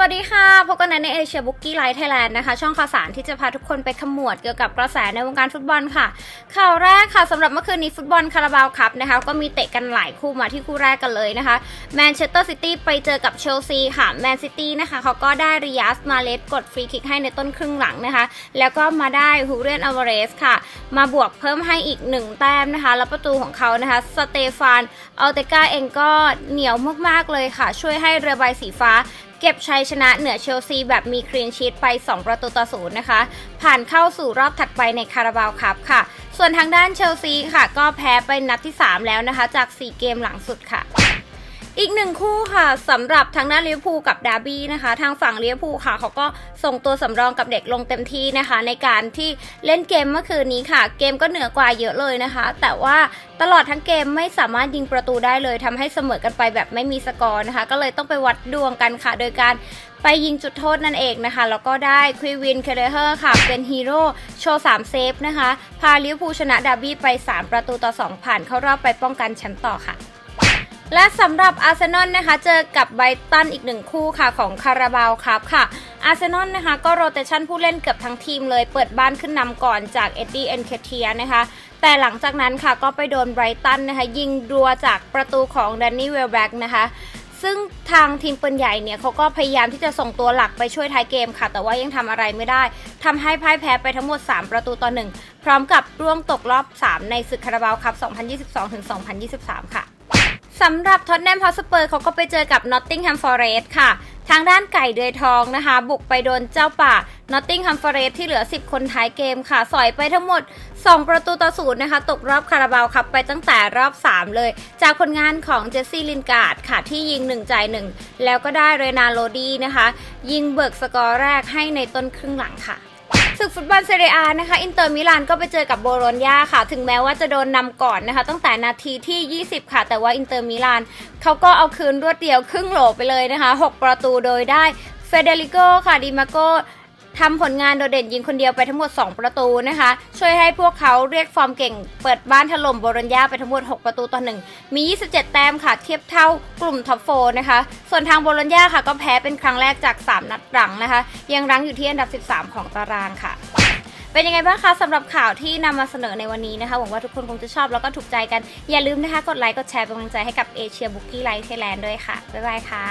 วัสดีค่ะ พบกันในเอเชียบุกกี้ไลท์ไทยแลนด์นะคะ ช่องข่าวสารที่จะพาทุกคนไปขมวดเกี่ยวกับกระแสในวงการฟุตบอลค่ะ ข่าวแรกค่ะสำหรับเมื่อคืนนี้ฟุตบอลคาราบาวคัพนะคะ ก็มีเตะกันหลายคู่มาที่คู่แรกกันเลยนะคะแมนเชสเตอร์ซิตี้ไปเจอกับเชลซีค่ะแมนซิตี้นะคะเขาก็ได้ริยัสมาเลสกดฟรีคิกให้ในต้นครึ่งหลังนะคะ แล้วก็มาได้ฮูเรียนอ l วเรสค่ะ มาบวกเพิ่มให้อีกหนึ่งแต้มนะคะ แล้วประตูของเขานะคะสเตฟานอัลเตกาเองก็เหนียวมากๆเลยค่ะ ช่วยให้เรือใบสีฟ้า เก็บชัยชนะเหนือเชลซีแบบมีคลีนชีตไป 2 ประตูต่อศูนย์นะคะ ผ่านเข้าสู่รอบถัดไปในคาราบาวคัพค่ะ ส่วนทางด้านเชลซีค่ะ ก็แพ้ไปนัดที่ 3 แล้วนะคะ จาก 4 เกมหลังสุดค่ะ อีกหนึ่งคู่ค่ะสำหรับทางด้านลิเวอร์พูลกับดาร์บี้นะคะ ทางฝั่งลิเวอร์พูลค่ะเขาก็ส่งตัวสำรองกับเด็กลงเต็มที่นะคะ ในการที่เล่นเกมเมื่อคืนนี้ค่ะ เกมก็เหนือกว่าเยอะเลยนะคะ แต่ว่าตลอดทั้งเกมไม่สามารถยิงประตูได้เลยทำให้เสมอกันไปแบบไม่มีสกอร์นะคะ ก็เลยต้องไปวัดดวงกันค่ะ โดยการไปยิงจุดโทษนั่นเองนะคะ แล้วก็ได้ควีวินเคเลเฮอร์ค่ะ เป็นฮีโร่โชว์ 3 เซฟนะคะ พาลิเวอร์พูลชนะดาร์บี้ไป 3 ประตูต่อ 2 ผ่านเข้ารอบไปป้องกันแชมป์ต่อค่ะ และสำหรับอาร์เซนอลนะคะเจอกับไบรตันอีกหนึ่งคู่ค่ะของคาราบาวครับค่ะ อาร์เซนอลนะคะก็โรเตชันผู้เล่นเกือบทั้งทีมเลยเปิดบ้านขึ้นนำก่อนจากเอ็ดดี้เอนเคเทียนะคะแต่หลังจากนั้นค่ะก็ไปโดนไบรตันนะคะยิงดัวจากประตูของแดนนี่เวลแบ็กนะคะซึ่งทางทีมปืนใหญ่เนี่ยเขาก็พยายามที่จะส่งตัวหลักไปช่วยท้ายเกมค่ะ แต่ว่ายังทำอะไรไม่ได้ทำให้พ่ายแพ้ไปทั้งหมด 3 ประตูต่อ 1 พร้อมกับร่วงตกรอบ 3 ในศึกคาราบาวคัพ2022-2023 ค่ะ สำหรับท็อตแนมฮอสเปอร์เขาก็ไปเจอกับนอตติงแฮมฟอร์เรสค่ะ ทางด้านไก่เดือยทองนะคะ บุกไปโดนเจ้าป่านอตติงแฮมฟอร์เรสที่เหลือ 10 คนท้ายเกมค่ะ สอยไปทั้งหมด 2 ประตูต่อศูนย์นะคะ ตกรอบคาราบาวคัพไปตั้งแต่รอบ 3 เลย จากผลงานของเจสซี่ลินการ์ดค่ะ ที่ยิง 1 จ่าย 1 แล้วก็ได้เรนาโรดีนะคะ ยิงเบิกสกอร์แรกให้ในต้นครึ่งหลังค่ะ ศึกฟุตบอลเซเรียนะคะ อินเตอร์มิลานก็ไปเจอกับโบโลญญาค่ะ ถึงแม้ว่าจะโดนนำก่อนนะคะ ตั้งแต่นาทีที่ 20 ค่ะ แต่ว่าอินเตอร์มิลานเขาก็เอาคืนรวดเดียวครึ่งโหลไปเลยนะคะ 6 ประตูโดยได้เฟเดริโกค่ะดิมาโก ทำผลงานโดดเด่นยิงคนเดียวไปทั้งหมด 2 ประตูนะคะ ช่วยให้พวกเขาเรียกฟอร์มเก่ง เปิดบ้านถล่มโบโลญญาไปทั้งหมด 6 ประตูต่อ1มี 27 แต้มค่ะ เทียบเท่ากลุ่มท็อปโฟนะคะ ส่วนทางโบโลญญาค่ะก็แพ้เป็นครั้งแรกจาก 3 นัดหลังนะคะ ยังรั้งอยู่ที่อันดับ 13 ของตารางค่ะเป็นยังไงบ้างคะสำหรับข่าวที่นำมาเสนอในวันนี้นะคะหวังว่าทุกคนคงจะชอบแล้วก็ถูกใจกัน อย่าลืมนะคะ กดไลค์กดแชร์เป็นกำลังใจให้กับเอเชียบุกกี้ไลท์ไทยแลนด์ด้วยค่ะ บ๊ายบายค่ะ